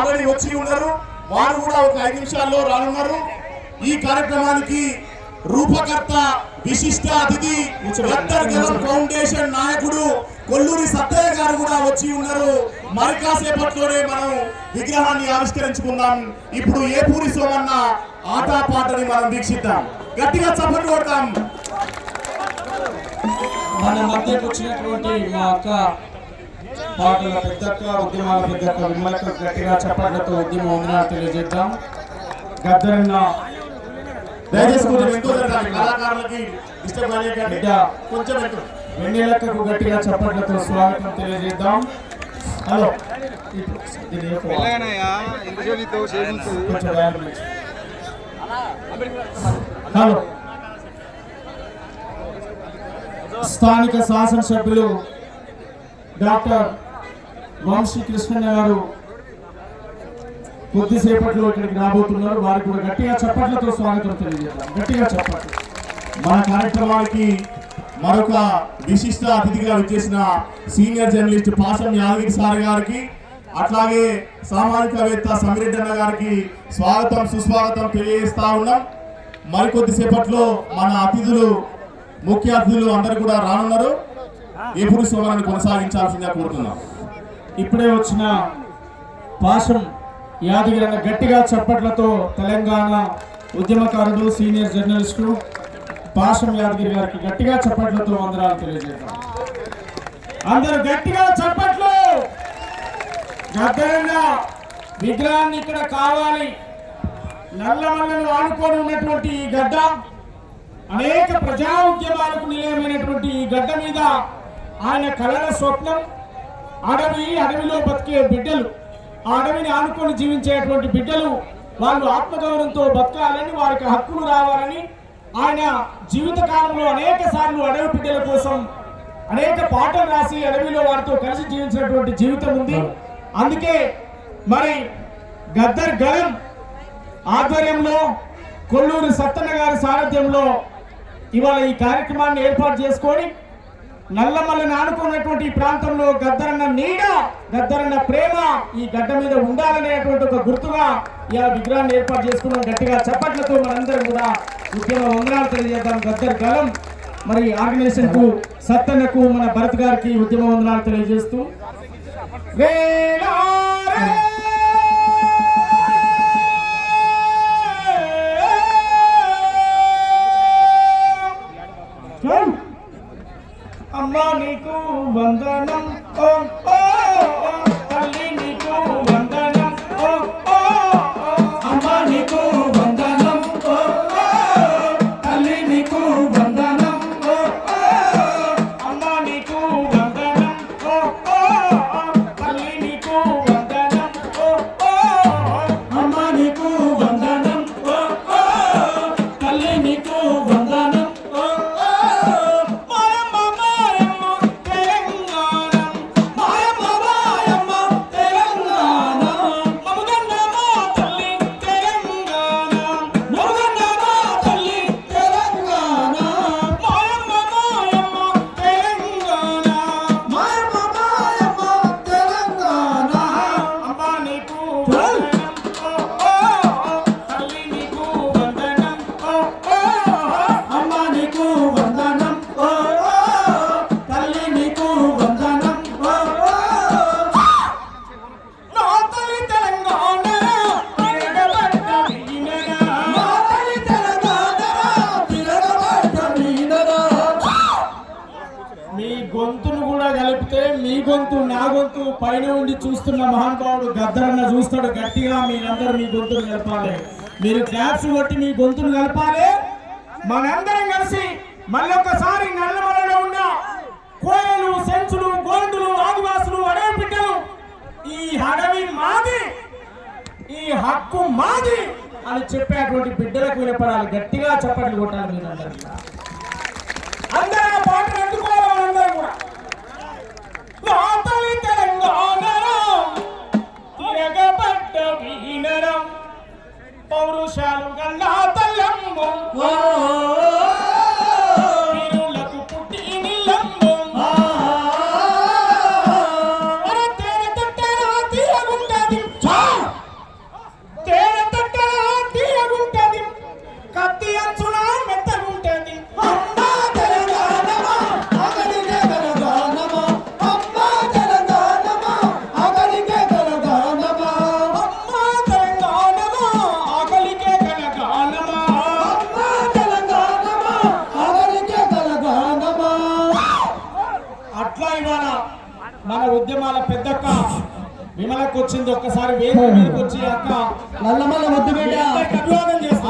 Already వచ్చి ఉన్నారు. వారు కూడా ఒక ఐదు నిమిషాల్లో రానున్నారు. ఈ కార్యక్రమానికి రూపకర్త విశిష్ట అతిథి ఫౌండేషన్ నాయకుడు కొల్లూరి సత్తయ్య గారు కూడా వచ్చి ఉన్నారు. మరి కాసేపట్లోనే మనం విగ్రహాన్ని ఆవిష్కరించుకుందాం. ఇప్పుడు ఏ పూరి సోమన్న ఆటపాటని మనం వీక్షిద్దాం. గట్టిగా చప్పట్లు కొడతాం. మన మధ్యకు వచ్చినటువంటి మా అక్క పాటల పెద్దక్క ఉద్యమాల పెద్దక్క విమలక గట్టిగా చప్పట్లతో ఉద్యమ వందనాలు తెలియజేద్దాం. గద్దరన్న గట్టిగా చప్పట్లతో స్వాగతం హలో. హలో. స్థానిక శాసనసభ్యులు డాక్టర్ వంశీ కృష్ణయ్య గారు కొద్దిసేపట్లో ఇక్కడికి రాబోతున్నారు. వారికి కూడా గట్టిగా చప్పట్లతో స్వాగతం తెలియజేద్దాం. గట్టిగా చప్పట్లు. మన కార్యక్రమానికి మరొక విశిష్ట అతిథిగా వచ్చేసిన సీనియర్ జర్నలిస్ట్ పాసం యాదగిరి సార్ గారికి అట్లాగే సామాజికవేత్త సమిరెడ్డి గారికి స్వాగతం సుస్వాగతం తెలియజేస్తా ఉన్నాం. మరికొద్దిసేపట్లో మన అతిథులు ముఖ్య అతిథులు అందరు కూడా రానున్నారు. ఎప్పుడు సోమనాన్ని కొనసాగించాల్సిందిగా కోరుతున్నాం. ఇప్పుడే వచ్చిన పాశం యాదగిరి గట్టిగా చప్పట్లతో తెలంగాణ ఉద్యమకారుడు సీనియర్ జర్నలిస్టు పాశం యాదగిరి గారికి గట్టిగా చప్పట్లతో వందనాలు తెలియజేద్దాం. అందరూ గట్టిగా చప్పట్లు! గద్దరన్న విగ్రహాన్ని ఇక్కడ కావాలి. నల్లమల్లను ఆనుకొని ఉన్నటువంటి ఈ గడ్డ అనేక ప్రజా ఉద్యమాలకు నిలయమైనటువంటి ఈ గడ్డ మీద ఆయన కళల స్వప్నం అడవి అడవిలో బతికే బిడ్డలు ఆ అడవిని ఆనుకొని జీవించేటువంటి బిడ్డలు వాళ్ళు ఆత్మగౌరవంతో బతకాలని వారికి హక్కులు రావాలని ఆయన జీవిత కాలంలో అనేక సార్లు అడవి బిడ్డల కోసం అనేక పాటలు రాసి అడవిలో వారితో కలిసి జీవించినటువంటి జీవితం ఉంది. అందుకే మరి గద్దర్ గలం ఆధ్వర్యంలో కొల్లూరు సత్తన్న గారి సారథ్యంలో ఇవాళ ఈ కార్యక్రమాన్ని ఏర్పాటు చేసుకొని నల్లమల్లని ఆనుకున్నటువంటి ఈ ప్రాంతంలో గద్దరన్న నీడ గద్దరన్న ప్రేమ ఈ గడ్డ మీద ఉండాలనేటువంటి ఒక గుర్తుగా ఇలా విగ్రహాన్ని ఏర్పాటు చేసుకున్నాం. గట్టిగా చప్పట్లతో మనందరం కూడా ఉద్యమ వందనాలు తెలియజేద్దాం. గద్దర్ గలం మరి ఆర్గనైజేషన్కు సత్తన్నకు మన భరత్ గారికి ఉద్యమ వందనాలు తెలియజేస్తూ. వందనం. ఓ నీకు వందనం. తల్లి నీకు వందనం. గొంతు నా గొంతు పైన ఉండి చూస్తున్న మహానుభావుడు గద్దరన్న చూస్తాడు గట్టిగా మీరందరూ మీ గొంతును కలపాలి. మీరు క్లాప్స్ కొట్టి మీ గొంతును కలపాలి. మనందరం కలిసి మళ్ళొక్కసారి నల్లమలలో ఉన్న కోయలు సెంచులు గోండులు ఆదివాసులు అడవి బిడ్డలు ఈ అడవి మాది ఈ హక్కు మాది అని చెప్పేటువంటి బిడ్డలకు వినపడాలి. గట్టిగా చప్పట్లు కొట్టాలి మీరందరూ. పౌరుషాలు గల్లా వాళ్ళ పెద్దక్క. విమలకు వచ్చింది ఒక్కసారి వేదిక మీదకి వచ్చి అక్క నల్లమల్ల వద్దు బిడ్డ అభివాదం చేస్తా.